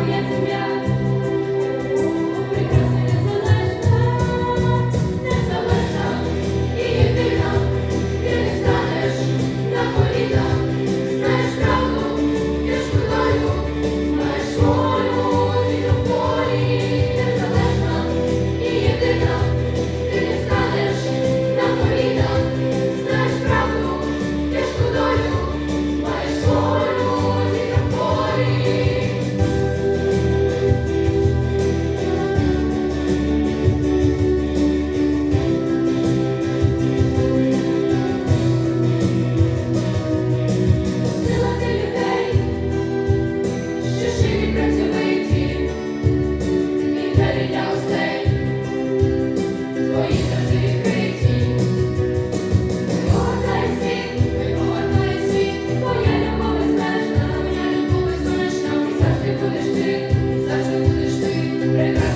Moje zmian. Будеш ти, завжди будеш ти,